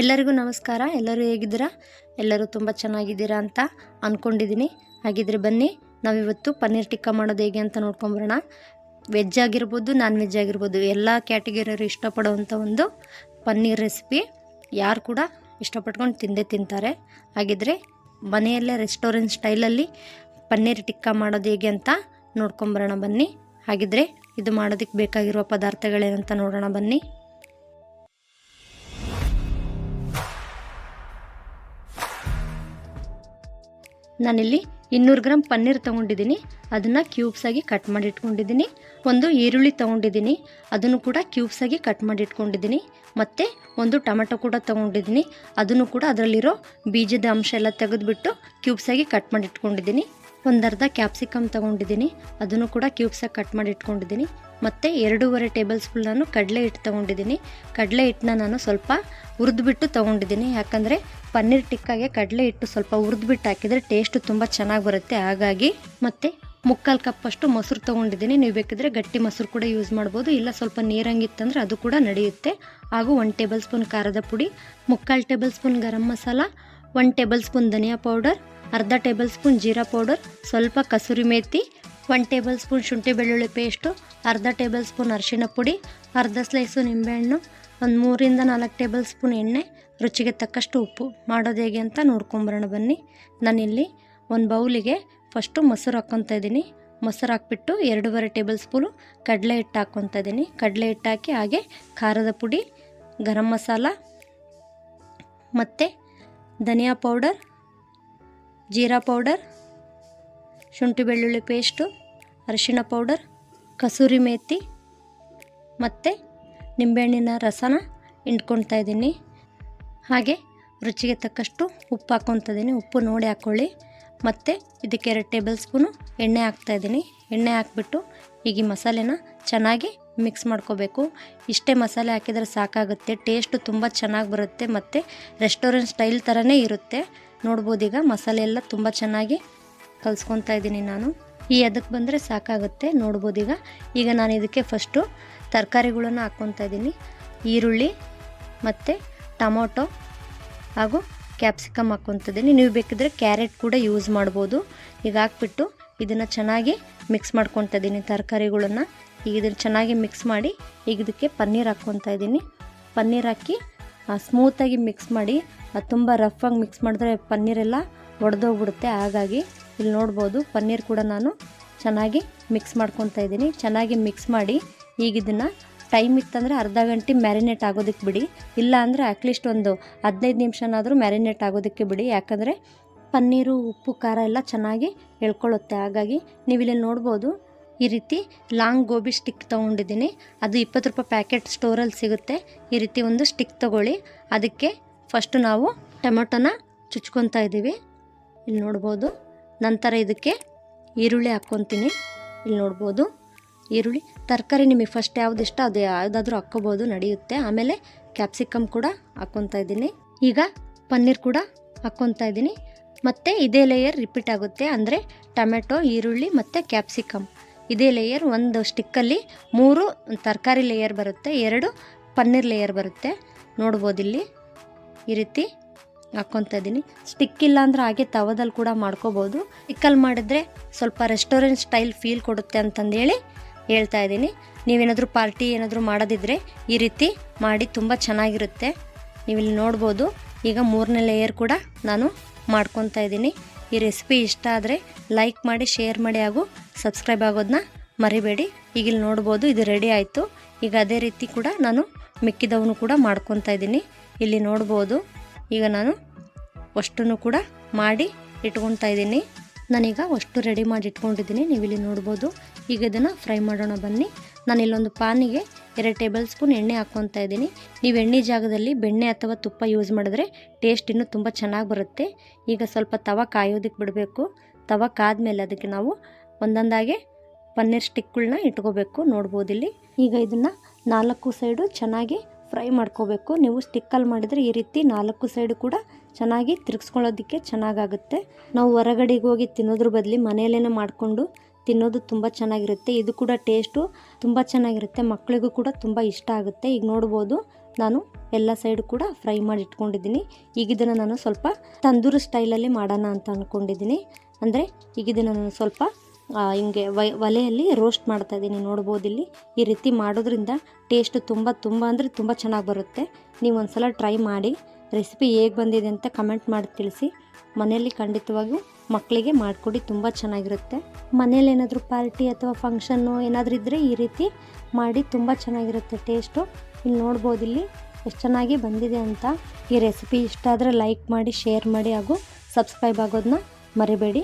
ಎಲ್ಲರಿಗೂ ನಮಸ್ಕಾರ. ಎಲ್ಲರೂ ಹೇಗಿದ್ದೀರಾ? ಎಲ್ಲರೂ ತುಂಬ ಚೆನ್ನಾಗಿದ್ದೀರಾ ಅಂತ ಅಂದ್ಕೊಂಡಿದ್ದೀನಿ ಹಾಗಿದ್ರೆ ಬನ್ನಿ, ನಾವಿವತ್ತು ಪನ್ನೀರ್ ಟಿಕ್ಕಾ ಮಾಡೋದು ಹೇಗೆ ಅಂತ ನೋಡ್ಕೊಂಬರೋಣ. ವೆಜ್ ಆಗಿರ್ಬೋದು ನಾನ್ ವೆಜ್ ಆಗಿರ್ಬೋದು, ಎಲ್ಲ ಕ್ಯಾಟಗರಿಯವರು ಇಷ್ಟಪಡುವಂಥ ಒಂದು ಪನ್ನೀರ್ ರೆಸಿಪಿ. ಯಾರು ಕೂಡ ಇಷ್ಟಪಟ್ಕೊಂಡು ತಿಂದೇ ತಿಂತಾರೆ. ಹಾಗಿದ್ರೆ ಮನೆಯಲ್ಲೇ ರೆಸ್ಟೋರೆಂಟ್ ಸ್ಟೈಲಲ್ಲಿ ಪನ್ನೀರ್ ಟಿಕ್ಕ ಮಾಡೋದು ಹೇಗೆ ಅಂತ ನೋಡ್ಕೊಂಬರೋಣ ಬನ್ನಿ. ಹಾಗಿದ್ರೆ ಇದು ಮಾಡೋದಕ್ಕೆ ಬೇಕಾಗಿರುವ ಪದಾರ್ಥಗಳೇನಂತ ನೋಡೋಣ ಬನ್ನಿ. ನಾನಿಲ್ಲಿ ಇನ್ನೂರು ಗ್ರಾಮ್ ಪನ್ನೀರ್ ತೊಗೊಂಡಿದ್ದೀನಿ. ಅದನ್ನು ಕ್ಯೂಬ್ಸಾಗಿ ಕಟ್ ಮಾಡಿ ಇಟ್ಕೊಂಡಿದ್ದೀನಿ ಒಂದು ಈರುಳ್ಳಿ ತೊಗೊಂಡಿದ್ದೀನಿ. ಅದನ್ನು ಕೂಡ ಕ್ಯೂಬ್ಸಾಗಿ ಕಟ್ ಮಾಡಿ ಇಟ್ಕೊಂಡಿದ್ದೀನಿ ಮತ್ತು ಒಂದು ಟೊಮೆಟೊ ಕೂಡ ತೊಗೊಂಡಿದ್ದೀನಿ. ಅದನ್ನು ಕೂಡ ಅದರಲ್ಲಿರೋ ಬೀಜದ ಅಂಶ ಎಲ್ಲ ತೆಗೆದುಬಿಟ್ಟು ಕ್ಯೂಬ್ಸಾಗಿ ಕಟ್ ಮಾಡಿ ಇಟ್ಕೊಂಡಿದ್ದೀನಿ ಒಂದು ಅರ್ಧ ಕ್ಯಾಪ್ಸಿಕಮ್ ತೊಗೊಂಡಿದ್ದೀನಿ. ಅದನ್ನು ಕೂಡ ಕ್ಯೂಬ್ಸಾಗಿ ಕಟ್ ಮಾಡಿ ಇಟ್ಕೊಂಡಿದ್ದೀನಿ. ಮತ್ತು ಎರಡೂವರೆ ಟೇಬಲ್ ಸ್ಪೂನ್ ನಾನು ಕಡಲೆ ಹಿಟ್ಟು ತೊಗೊಂಡಿದ್ದೀನಿ. ಕಡಲೆ ಹಿಟ್ಟನ್ನ ನಾನು ಸ್ವಲ್ಪ ಹುರಿದ್ಬಿಟ್ಟು ತೊಗೊಂಡಿದ್ದೀನಿ. ಯಾಕಂದರೆ ಪನ್ನೀರ್ ಟಿಕ್ಕಾಗೆ ಕಡಲೆ ಹಿಟ್ಟು ಸ್ವಲ್ಪ ಹುರಿದ್ಬಿಟ್ಟು ಹಾಕಿದರೆ ಟೇಸ್ಟು ತುಂಬ ಚೆನ್ನಾಗಿ ಬರುತ್ತೆ. ಹಾಗಾಗಿ ಮತ್ತು ಮುಕ್ಕಾಲು ಕಪ್ಪಷ್ಟು ಮೊಸರು ತೊಗೊಂಡಿದ್ದೀನಿ. ನೀವು ಬೇಕಿದ್ರೆ ಗಟ್ಟಿ ಮೊಸರು ಕೂಡ ಯೂಸ್ ಮಾಡ್ಬೋದು. ಇಲ್ಲ ಸ್ವಲ್ಪ ನೀರಂಗಿತ್ತಂದರೆ ಅದು ಕೂಡ ನಡೆಯುತ್ತೆ. ಹಾಗೂ ಒನ್ ಟೇಬಲ್ ಸ್ಪೂನ್ ಖಾರದ ಪುಡಿ, ಮುಕ್ಕಾಲು table spoon garam masala one table spoon dhania powder ಅರ್ಧ ಟೇಬಲ್ ಸ್ಪೂನ್ ಜೀರಾ ಪೌಡರ್, ಸ್ವಲ್ಪ kasuri methi one table spoon ಶುಂಠಿ ಬೆಳ್ಳುಳ್ಳಿ ಪೇಸ್ಟು, ಅರ್ಧ ಟೇಬಲ್ ಸ್ಪೂನ್ ಅರಿಶಿನ ಪುಡಿ, ಅರ್ಧ ಸ್ಲೈಸು ನಿಂಬೆಹಣ್ಣು, ಒಂದು ಮೂರಿಂದ ನಾಲ್ಕು ಟೇಬಲ್ ಸ್ಪೂನ್ ಎಣ್ಣೆ, ರುಚಿಗೆ ತಕ್ಕಷ್ಟು ಉಪ್ಪು. ಮಾಡೋದು ಹೇಗೆ ಅಂತ ನೋಡ್ಕೊಂಬರೋಣ ಬನ್ನಿ. ನಾನಿಲ್ಲಿ ಒಂದು ಬೌಲಿಗೆ ಫಸ್ಟು ಮೊಸರು ಹಾಕ್ಕೊತಾ ಇದ್ದೀನಿ. ಮೊಸರು ಹಾಕ್ಬಿಟ್ಟು ಎರಡೂವರೆ ಟೇಬಲ್ ಸ್ಪೂನು ಕಡಲೆ ಹಿಟ್ಟು ಹಾಕ್ಕೊತಾ ಇದ್ದೀನಿ. ಕಡಲೆ ಹಿಟ್ಟು ಹಾಕಿ ಹಾಗೆ ಖಾರದ ಪುಡಿ, ಗರಂ ಮಸಾಲ ಮತ್ತು ಧನಿಯಾ ಪೌಡರ್ ಜೀರಾ ಪೌಡರ್, ಶುಂಠಿ ಬೆಳ್ಳುಳ್ಳಿ ಪೇಸ್ಟು, ಅರಿಶಿಣ ಪೌಡರ್, ಕಸೂರಿ ಮೇಥಿ ಮತ್ತು ನಿಂಬೆಹಣ್ಣಿನ ರಸನ ಹಿಂಡ್ಕೊಳ್ತಾ ಇದ್ದೀನಿ. ಹಾಗೆ ರುಚಿಗೆ ತಕ್ಕಷ್ಟು ಉಪ್ಪು ಹಾಕ್ಕೊತಾ ಇದ್ದೀನಿ. ಉಪ್ಪು ನೋಡಿ ಹಾಕ್ಕೊಳ್ಳಿ. ಮತ್ತು ಇದಕ್ಕೆ ಎರಡು ಟೇಬಲ್ ಸ್ಪೂನು ಎಣ್ಣೆ ಹಾಕ್ತಾಯಿದ್ದೀನಿ ಎಣ್ಣೆ ಹಾಕ್ಬಿಟ್ಟು ಈಗ ಈ ಮಸಾಲೆನ ಚೆನ್ನಾಗಿ ಮಿಕ್ಸ್ ಮಾಡ್ಕೋಬೇಕು. ಇಷ್ಟೇ ಮಸಾಲೆ ಹಾಕಿದರೆ ಸಾಕಾಗುತ್ತೆ. ಟೇಸ್ಟು ತುಂಬ ಚೆನ್ನಾಗಿ ಬರುತ್ತೆ ಮತ್ತು ರೆಸ್ಟೋರೆಂಟ್ ಸ್ಟೈಲ್ ಥರನೇ ಇರುತ್ತೆ. ನೋಡ್ಬೋದು ಈಗ. ಮಸಾಲೆ ಎಲ್ಲ ತುಂಬ ಚೆನ್ನಾಗಿ ಕಲಿಸ್ಕೊತಾ ಇದ್ದೀನಿ ನಾನು. ಈ ಅದಕ್ಕೆ ಬಂದರೆ ಸಾಕಾಗುತ್ತೆ. ನೋಡ್ಬೋದು ಈಗ. ಈಗ ನಾನು ಇದಕ್ಕೆ ಫಸ್ಟು ತರಕಾರಿಗಳನ್ನು ಹಾಕ್ಕೊತಾ ಇದ್ದೀನಿ. ಈರುಳ್ಳಿ ಮತ್ತು ಟೊಮೊಟೊ ಹಾಗೂ ಕ್ಯಾಪ್ಸಿಕಮ್ ಹಾಕ್ಕೊತಿದ್ದೀನಿ ನೀವು ಬೇಕಿದ್ರೆ ಕ್ಯಾರೆಟ್ ಕೂಡ ಯೂಸ್ ಮಾಡ್ಬೋದು. ಈಗ ಹಾಕ್ಬಿಟ್ಟು ಇದನ್ನು ಚೆನ್ನಾಗಿ ಮಿಕ್ಸ್ ಮಾಡ್ಕೊತಾ ಇದ್ದೀನಿ ತರಕಾರಿಗಳನ್ನು. ಈಗ ಇದನ್ನು ಚೆನ್ನಾಗಿ ಮಿಕ್ಸ್ ಮಾಡಿ ಈಗ ಇದಕ್ಕೆ ಪನ್ನೀರ್ ಹಾಕ್ಕೊತಾ ಇದ್ದೀನಿ. ಪನ್ನೀರ್ ಹಾಕಿ ಸ್ಮೂತಾಗಿ ಮಿಕ್ಸ್ ಮಾಡಿ ತುಂಬ ರಫಾಗಿ ಮಿಕ್ಸ್ ಮಾಡಿದ್ರೆ ಪನ್ನೀರೆಲ್ಲ ಒಡೆದೋಗ್ಬಿಡುತ್ತೆ. ಹಾಗಾಗಿ ಇಲ್ಲಿ ನೋಡ್ಬೋದು ಪನ್ನೀರ್ ಕೂಡ ನಾನು ಚೆನ್ನಾಗಿ ಮಿಕ್ಸ್ ಮಾಡ್ಕೊತಾ ಇದ್ದೀನಿ. ಚೆನ್ನಾಗಿ ಮಿಕ್ಸ್ ಮಾಡಿ ಈಗ ಇದನ್ನು ಟೈಮ್ ಇತ್ತಂದರೆ ಅರ್ಧ ಗಂಟೆ ಮ್ಯಾರಿನೇಟ್ ಆಗೋದಕ್ಕೆ ಬಿಡಿ. ಇಲ್ಲ ಅಂದರೆ ಅಟ್ಲೀಸ್ಟ್ ಒಂದು ಹದಿನೈದು ನಿಮಿಷನಾದರೂ ಮ್ಯಾರಿನೇಟ್ ಆಗೋದಕ್ಕೆ ಬಿಡಿ. ಯಾಕಂದರೆ ಪನ್ನೀರು, ಉಪ್ಪು, ಖಾರ ಎಲ್ಲ ಚೆನ್ನಾಗಿ ಎಳ್ಕೊಳ್ಳುತ್ತೆ. ಹಾಗಾಗಿ ನೀವಿಲ್ಲಿ ನೋಡ್ಬೋದು ಈ ರೀತಿ ಲಾಂಗ್ ಗೋಬಿ ಸ್ಟಿಕ್ ತೊಗೊಂಡಿದ್ದೀನಿ. ಅದು ಇಪ್ಪತ್ತು ರೂಪಾಯಿ ಪ್ಯಾಕೆಟ್ ಸ್ಟೋರಲ್ಲಿ ಸಿಗುತ್ತೆ. ಈ ರೀತಿ ಒಂದು ಸ್ಟಿಕ್ ತೊಗೊಳ್ಳಿ. ಅದಕ್ಕೆ ಫಸ್ಟು ನಾವು ಟೊಮೆಟೊನ ಚುಚ್ಕೊತಾ ಇದ್ದೀವಿ. ಇಲ್ಲಿ ನೋಡ್ಬೋದು. ನಂತರ ಇದಕ್ಕೆ ಈರುಳ್ಳಿ ಹಾಕ್ಕೊತೀನಿ. ಇಲ್ಲಿ ನೋಡ್ಬೋದು. ಈರುಳ್ಳಿ, ತರಕಾರಿ ನಿಮಗೆ ಫಸ್ಟ್ ಯಾವ್ದು ಇಷ್ಟ ಅದು ಯಾವುದಾದ್ರೂ ಹಾಕ್ಕೋಬೋದು, ನಡೆಯುತ್ತೆ. ಆಮೇಲೆ ಕ್ಯಾಪ್ಸಿಕಮ್ ಕೂಡ ಹಾಕ್ಕೊತಾ ಇದ್ದೀನಿ. ಈಗ ಪನ್ನೀರ್ ಕೂಡ ಹಾಕ್ಕೊತಾ ಇದ್ದೀನಿ. ಮತ್ತು ಇದೇ ಲೇಯರ್ ರಿಪೀಟ್ ಆಗುತ್ತೆ. ಅಂದರೆ ಟೊಮೆಟೊ, ಈರುಳ್ಳಿ ಮತ್ತು ಕ್ಯಾಪ್ಸಿಕಮ್ ಇದೇ ಲೇಯರ್ ಒಂದು ಸ್ಟಿಕ್ಕಲ್ಲಿ ಮೂರು ತರಕಾರಿ ಲೇಯರ್ ಬರುತ್ತೆ, ಎರಡು ಪನ್ನೀರ್ ಲೇಯರ್ ಬರುತ್ತೆ. ನೋಡ್ಬೋದು ಇಲ್ಲಿ. ಈ ರೀತಿ ಹಾಕ್ಕೊತಾ ಇದ್ದೀನಿ. ಸ್ಟಿಕ್ ಇಲ್ಲ ಅಂದ್ರೆ ಹಾಗೆ ತವದಲ್ಲಿ ಕೂಡ ಮಾಡ್ಕೋಬೋದು. ಸ್ಟಿಕ್ಕಲ್ಲಿ ಮಾಡಿದ್ರೆ ಸ್ವಲ್ಪ ರೆಸ್ಟೋರೆಂಟ್ ಸ್ಟೈಲ್ ಫೀಲ್ ಕೊಡುತ್ತೆ ಅಂತಂದೇಳಿ ಹೇಳ್ತಾ ಇದ್ದೀನಿ. ನೀವೇನಾದರೂ ಪಾರ್ಟಿ ಏನಾದರೂ ಮಾಡೋದಿದ್ರೆ ಈ ರೀತಿ ಮಾಡಿ ತುಂಬ ಚೆನ್ನಾಗಿರುತ್ತೆ. ನೀವಿಲ್ಲಿ ನೋಡ್ಬೋದು. ಈಗ ಮೂರನೇ ಲೇಯರ್ ಕೂಡ ನಾನು ಮಾಡ್ಕೊತಾ ಇದ್ದೀನಿ. ಈ ರೆಸಿಪಿ ಇಷ್ಟ ಆದರೆ ಲೈಕ್ ಮಾಡಿ ಶೇರ್ ಮಾಡಿ ಹಾಗೂ ಸಬ್ಸ್ಕ್ರೈಬ್ ಆಗೋದನ್ನ ಮರಿಬೇಡಿ. ಈಗ ಇಲ್ಲಿ ನೋಡ್ಬೋದು ಇದು ರೆಡಿ ಆಯಿತು. ಈಗ ಅದೇ ರೀತಿ ಕೂಡ ನಾನು ಮಿಕ್ಕಿದವನು ಕೂಡ ಮಾಡ್ಕೊತಾ ಇದ್ದೀನಿ. ಇಲ್ಲಿ ನೋಡ್ಬೋದು ಈಗ ನಾನು ಅಷ್ಟನ್ನು ಕೂಡ ಮಾಡಿ ಇಟ್ಕೊತಾ ಇದ್ದೀನಿ. ನಾನೀಗ ಅಷ್ಟು ರೆಡಿ ಮಾಡಿ ಇಟ್ಕೊಂಡಿದ್ದೀನಿ. ನೀವು ಇಲ್ಲಿ ನೋಡ್ಬೋದು. ಈಗ ಇದನ್ನು ಫ್ರೈ ಮಾಡೋಣ ಬನ್ನಿ. ನಾನು ಇಲ್ಲೊಂದು ಪಾನಿಗೆ ಎರಡು ಟೇಬಲ್ ಸ್ಪೂನ್ ಎಣ್ಣೆ ಹಾಕ್ಕೊತಾ ಇದ್ದೀನಿ. ನೀವು ಎಣ್ಣೆ ಜಾಗದಲ್ಲಿ ಬೆಣ್ಣೆ ಅಥವಾ ತುಪ್ಪ ಯೂಸ್ ಮಾಡಿದ್ರೆ ಟೇಸ್ಟ್ ಇನ್ನೂ ತುಂಬ ಚೆನ್ನಾಗಿ ಬರುತ್ತೆ. ಈಗ ಸ್ವಲ್ಪ ತವ ಕಾಯೋದಕ್ಕೆ ಬಿಡಬೇಕು. ತವ ಕಾದ್ಮೇಲೆ ಅದಕ್ಕೆ ನಾವು ಒಂದೊಂದಾಗೆ ಪನ್ನೀರ್ ಸ್ಟಿಕ್ಗಳನ್ನ ಇಟ್ಕೋಬೇಕು, ನೋಡ್ಬೋದು ಇಲ್ಲಿ. ಈಗ ಇದನ್ನು ನಾಲ್ಕು ಸೈಡು ಚೆನ್ನಾಗಿ ಫ್ರೈ ಮಾಡ್ಕೋಬೇಕು. ನೀವು ಸ್ಟಿಕ್ಕಲ್ಲಿ ಮಾಡಿದರೆ ಈ ರೀತಿ ನಾಲ್ಕು ಸೈಡು ಕೂಡ ಚೆನ್ನಾಗಿ ತಿರುಗಿಸ್ಕೊಳ್ಳೋದಕ್ಕೆ ಚೆನ್ನಾಗಾಗುತ್ತೆ. ನಾವು ಹೊರಗಡೆಗೆ ಹೋಗಿ ತಿನ್ನೋದ್ರ ಬದಲಿ ಮನೆಯಲ್ಲೇ ಮಾಡಿಕೊಂಡು ತಿನ್ನೋದು ತುಂಬ ಚೆನ್ನಾಗಿರುತ್ತೆ. ಇದು ಕೂಡ ಟೇಸ್ಟು ತುಂಬ ಚೆನ್ನಾಗಿರುತ್ತೆ. ಮಕ್ಕಳಿಗೂ ಕೂಡ ತುಂಬ ಇಷ್ಟ ಆಗುತ್ತೆ. ಈಗ ನೋಡ್ಬೋದು, ನಾನು ಎಲ್ಲ ಸೈಡು ಕೂಡ ಫ್ರೈ ಮಾಡಿ ಇಟ್ಕೊಂಡಿದ್ದೀನಿ. ಈಗ ಇದನ್ನು ನಾನು ಸ್ವಲ್ಪ ತಂದೂರು ಸ್ಟೈಲಲ್ಲಿ ಮಾಡೋಣ ಅಂತ ಅಂದ್ಕೊಂಡಿದ್ದೀನಿ ಅಂದರೆ ಈಗ ಇದನ್ನು ನಾನು ಸ್ವಲ್ಪ ಹಿಂಗೆ ಒಲೆಯಲ್ಲಿ ರೋಸ್ಟ್ ಮಾಡ್ತಾ ಇದ್ದೀನಿ. ನೋಡ್ಬೋದು ಇಲ್ಲಿ ಈ ರೀತಿ ಮಾಡೋದ್ರಿಂದ ಟೇಸ್ಟ್ ತುಂಬ ತುಂಬ ಅಂದರೆ ತುಂಬ ಚೆನ್ನಾಗಿ ಬರುತ್ತೆ. ನೀವು ಒಂದ್ಸಲ ಟ್ರೈ ಮಾಡಿ ರೆಸಿಪಿ ಹೇಗೆ ಬಂದಿದೆ ಅಂತ ಕಮೆಂಟ್ ಮಾಡಿ ತಿಳಿಸಿ. ಮನೆಯಲ್ಲಿ ಖಂಡಿತವಾಗಿಯೂ ಮಕ್ಕಳಿಗೆ ಮಾಡಿಕೊಡಿ, ತುಂಬ ಚೆನ್ನಾಗಿರುತ್ತೆ. ಮನೇಲಿ ಏನಾದರೂ ಪಾರ್ಟಿ ಅಥವಾ ಫಂಕ್ಷನ್ನು ಏನಾದರೂ ಇದ್ದರೆ ಈ ರೀತಿ ಮಾಡಿ ತುಂಬ ಚೆನ್ನಾಗಿರುತ್ತೆ ಟೇಸ್ಟು ಇಲ್ಲಿ ನೋಡ್ಬೋದು ಇಲ್ಲಿ ಎಷ್ಟು ಚೆನ್ನಾಗಿ ಬಂದಿದೆ ಅಂತ. ಈ ರೆಸಿಪಿ ಇಷ್ಟ ಆದರೆ ಲೈಕ್ ಮಾಡಿ ಶೇರ್ ಮಾಡಿ ಹಾಗೂ ಸಬ್ಸ್ಕ್ರೈಬ್ ಆಗೋದನ್ನ ಮರಿಬೇಡಿ.